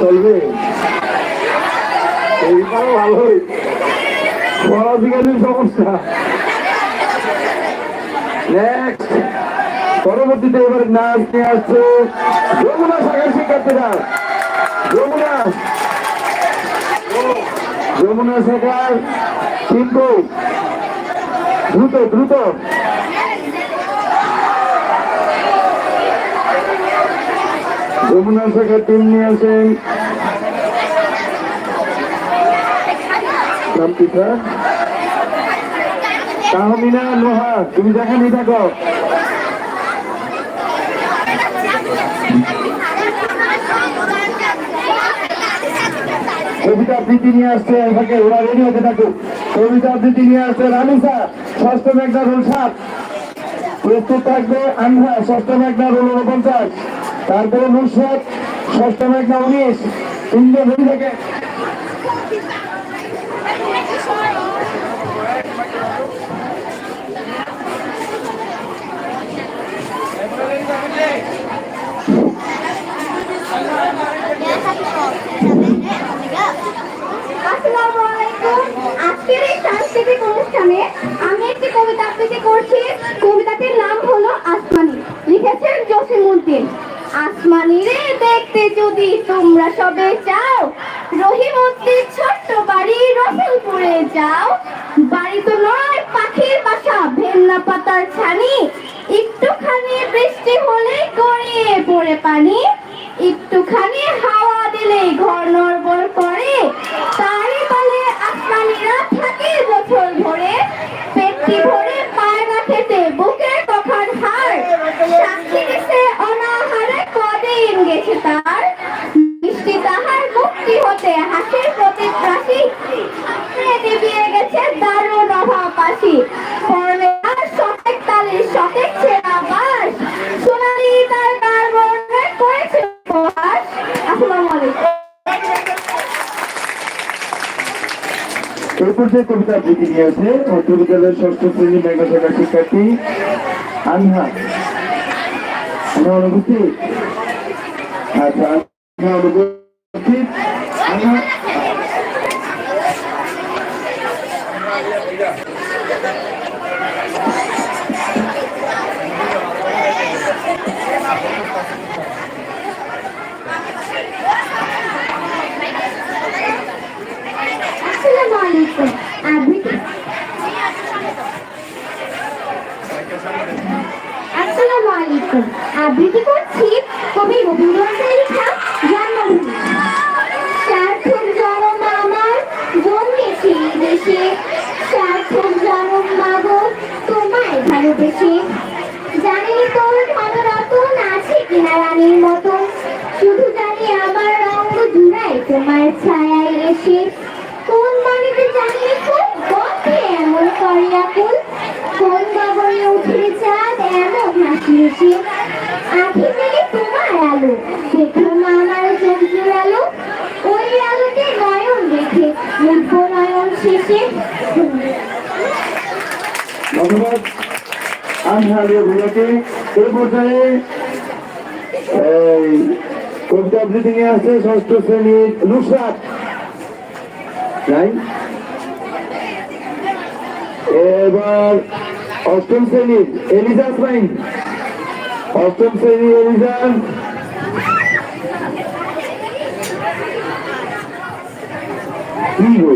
চলবে? এইবারও ভালোই। পরবর্তীতে এবার নাচ নিয়ে আসছে যমুনা শাখার শিক্ষার্থীরা। যমুনা। যমুনা শাখার কিন্তু দ্রুত দ্রুত। যমুনা শাখার টিম নিয়ে তুমি যেখানে থাকো কবিতা আবৃত্তি নিয়ে আসছে এটাকে ওরা রেডি হতে থাকুক। কবিতা আবৃত্তি নিয়ে আসছে রানিসা ষষ্ঠ মেঘনা রোল সাত। প্রস্তুত থাকবে আন্ধ্রা ষষ্ঠ মেঘনা রোল উনপঞ্চাশ তারপরে নুসরত, ষষ্ঠ মেঘনা উনিশ তিনজন রেডি থাকে। সাংস্কৃতিক অনুষ্ঠানে আমি একটি কবিতা আবৃত্তি করছি। কবিতাটির নাম হলো আসমানি। লিখেছেন জসিমউদ্দিন। আসমানি রে, দেখতে যদি তোমরা সবে চাও, রহিমদ্দির ছোট্ট বাড়ি রসুলপুরে যাও। বাড়ি তো নয়, পাখির বাসা, ভেন্না পাতার ছানি। একটুখানি বৃষ্টি হলে গড়িয়ে পড়ে পানি। যে কবিতা আবৃত্তি নিয়েছে মধ্যবিদ্যালয়ের ষষ্ঠ শ্রেণি মেঘা শাখা শিক্ষার্থী আনহা। আনহা অনুপস্থিত? আচ্ছা আনহা অনুপস্থিত? আনহা আসসালামু আলাইকুম আবৃত্তি আসসালামু আলাইকুম আবৃত্তি করছি কবি রবীন্দ্রনাথের লেখা জন্মভূমি সার্থক জনম আমার জন্মেছি এই দেশে সার্থক জনম মাগো তোমায় ভালোবেসে জানি তোর ধনরতন আছে কিনা রানীর মতন শুধু জানি আমার রঙ তোমার ছায়ায় এসে কোন বাড়িতে জানিয়ে কোন গন্ধে এমন করে আকুল কোন বাবরে উঠে চাঁদ এমন হাসি এসে। আখি থেকে তোমার আলো দেখলাম আমার চোখের আলো। ওই আলোতে নয়ন দেখে মুগ্ধ নয়ন শেষে। ধন্যবাদ। আনহা আলিয়া ভূঁইয়াকে এই পর্যায়ে কবিতা আবৃত্তি নিয়ে আসছে ষষ্ঠ শ্রেণির নুসরাত নাই এবার অষ্টম শ্রেণির এলিজা স্মাইন অষ্টম শ্রেণির এলিজা কি গো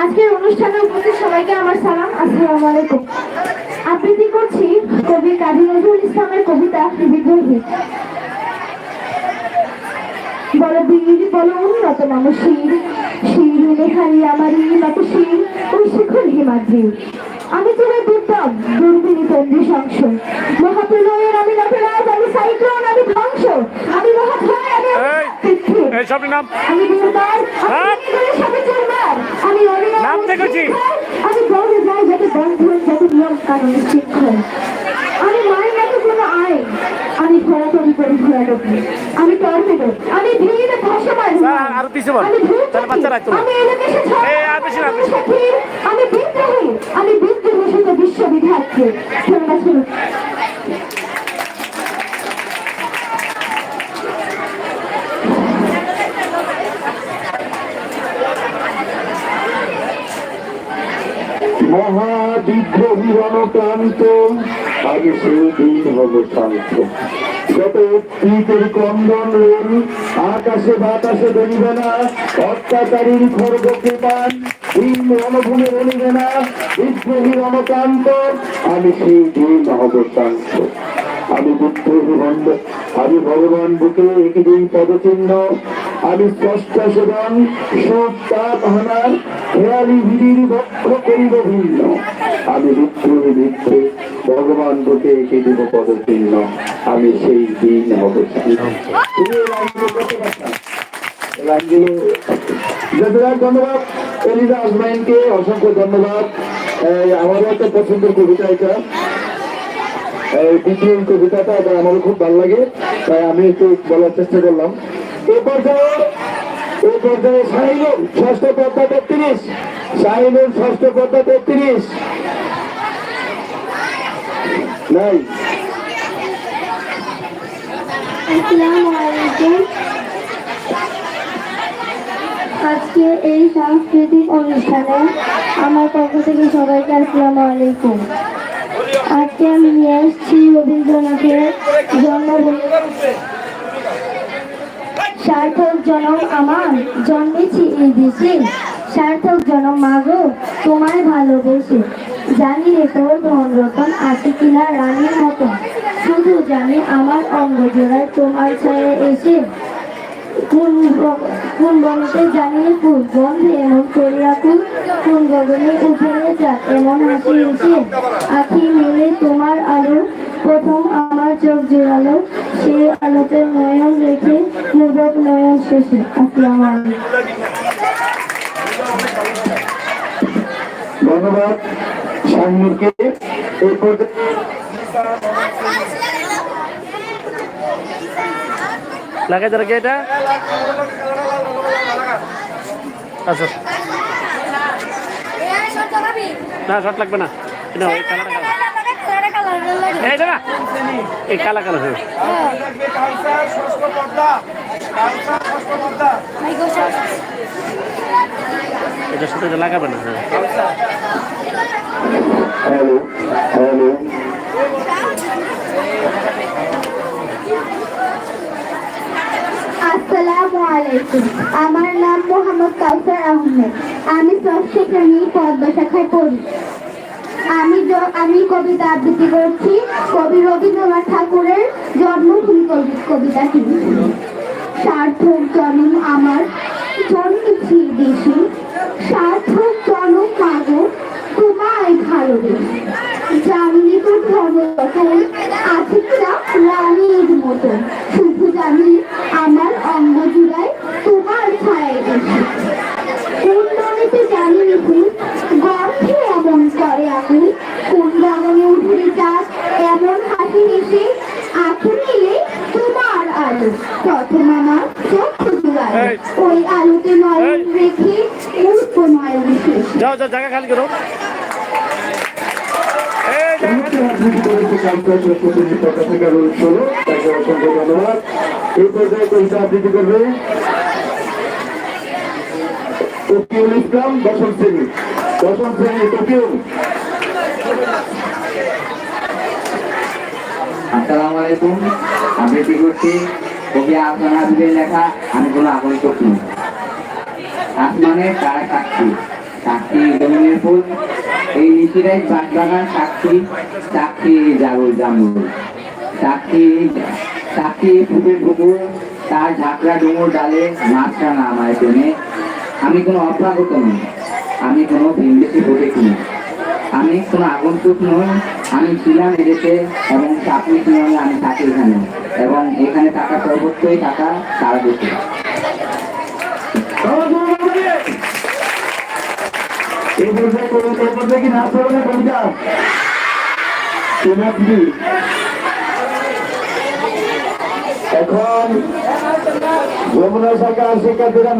আজকের অনুষ্ঠানে উপস্থিত সবাইকে আমার সালাম আসসালামু আলাইকুম। আবৃত্তি করছি কবি কাজী নজরুল ইসলামের কবিতা বিদ্রোহী বড় বীর বড় উন্নত মানসির শির লেখারি আমারই নত শির ওই শিখর হিমাদ্রি আমি চলে দুর্দম দুর্বিনী তন্দ্রি সংস মহাপ্রলয়ের আমি নটরাজ আমি সাইক্লোন আমি ধ্বংস। আমি আমি আমি দুর্বার হ্যাঁ? আমি নিগুড়ে নাম দেখেছি। আমি বলে যাই যাতে বন্ধন যাতে নিয়ম কানুন শৃঙ্খল আমি মায়ের মতো কোনো আইন আমি ঘোরা করি করি। ঘোরা আমি টর্নেডো আমি ভিড়ে ভাসমান আরও পিছে বল। তাহলে বাচ্চা রাখতো না। আমি এলাকাশে এই, আর বেশি না, আমি বিদ্রোহী আমি বিদ্রোহী বিশ্ববিধাত্রী আগে আকাশে বাতাসে বেরিবে না, অত্যাচারীর খড়গকে পান দিন রলিবে না, বিদ্রোহী রণক্রান্ত আমি সেই দিন আমি বিদ্রোহী বন্ধ। আমি ভগবান বুকে একই দিন পদচিহ্ন আমি স্পষ্ট সেবন সুখ তাপ ভিড়ির করিব ভিন্ন। আমি বিদ্রোহী বিদ্রে ভগবান বুকে এঁকে দিব পদচিহ্ন। আমি সেই দিন হব ধন্যবাদ এলিজা আজমাইনকে অসংখ্য ধন্যবাদ। আমারও একটা পছন্দের কবিতা এটা। কবিতাটা, এটা আমারও খুব ভালো লাগে। তাই আমি একটু বলার চেষ্টা করলাম। আজকে এই সাংস্কৃতিক অনুষ্ঠানে আমার পক্ষ থেকে সবাইকে আসসালামু আলাইকুম আজকে আমি নিয়ে এসেছি রবীন্দ্রনাথের জন্মভূমি সার্থক জনম আমার, জন্মেছি এই দেশে। সার্থক জনম মাগো তোমায় ভালোবেসে। জানি রে তোর ধন রতন আছে কিনা রানীর মতন। শুধু জানি আমার অঙ্গ জোড়ায় তোমার ছায়া এসে। কোন বনতে জানিয়ে ফুল গন্ধে এমন করিয়া ফুল। কোন গগনে উঠে যাক এমন হাসি এসে। আখি মেলে তোমার আলো। প্রথম আমার চোখ জোড়ালো সে আলোতে নয়ন রেখে মুদক নয়ন শেষে আসসালামু ধন্যবাদ। শাহিনুরকে এই লাগাই ধরে এটা? আচ্ছা। না শর্ট লাগবে না। এটা হ্যাঁ। আমার নাম মোহাম্মদ কাউসার আহমেদ। আমি ষষ্ঠ শ্রেণি পদ্মা শাখায় পড়ি। আমি আমি কবিতা আবৃত্তি করছি। কবি রবীন্দ্রনাথ ঠাকুরের জন্মভূমি কবি- কবিতাটি সার্থক জন্ম আমার জন্মেছি দেশে সার্থক জন্ম মাগো তোমায় ভালোবেসে। জানি তো ধর্মরতন আছে কিনা রানীর মতো। শুধু জানি আমার অঙ্গ জুড়ায় তোমার ছায় এসে কোন নদীতে জানি নিপুণ গর্ভে এমন করে আপনি কোন গগনে উঠে চাঁদ এমন হাসি হেসে আঁখি মিলে তোমার আলো প্রথম আমার চক্ষু জুড়ায় ওই আলোতে নয়ন রেখে উঠবো নয়ন যাও যাও জায়গা খালি করো। ধন্যবাদ এই পর্যায়ে কবিতা আবৃত্তি করবে তকিউল ইসলাম দশম শ্রেণি দশম শ্রেণি তকিউল আসসালামু আলাইকুম। আবৃত্তি করছি কবি আহসান হাবিবের লেখা, আমি কোনো আগন্ত কি আসমানে তারা সাক্ষী। সাক্ষী জমিনের ফুল। এই লিচিরাই বাগবাগান সাক্ষী। সাক্ষী জাগর জামুল। সাক্ষী সাক্ষী ফুটের পুকুর। তার ঝাঁকড়া ডুমুর ডালে মাছটা না আমার জন্যে আমি কোনো অভ্যাগত নই। আমি কোনো ভিনদেশি ভোটে কিনি আমি কোনো আগন্তুক নই। আমি ছিলাম এদেশে এবং চাকরি নিয়মে আমি থাকি এখানে। এবং এখানে থাকা সর্বোচ্চই টাকা তারা দিতে। এই না এখন যমুনা সরকার শিক্ষার্থীরা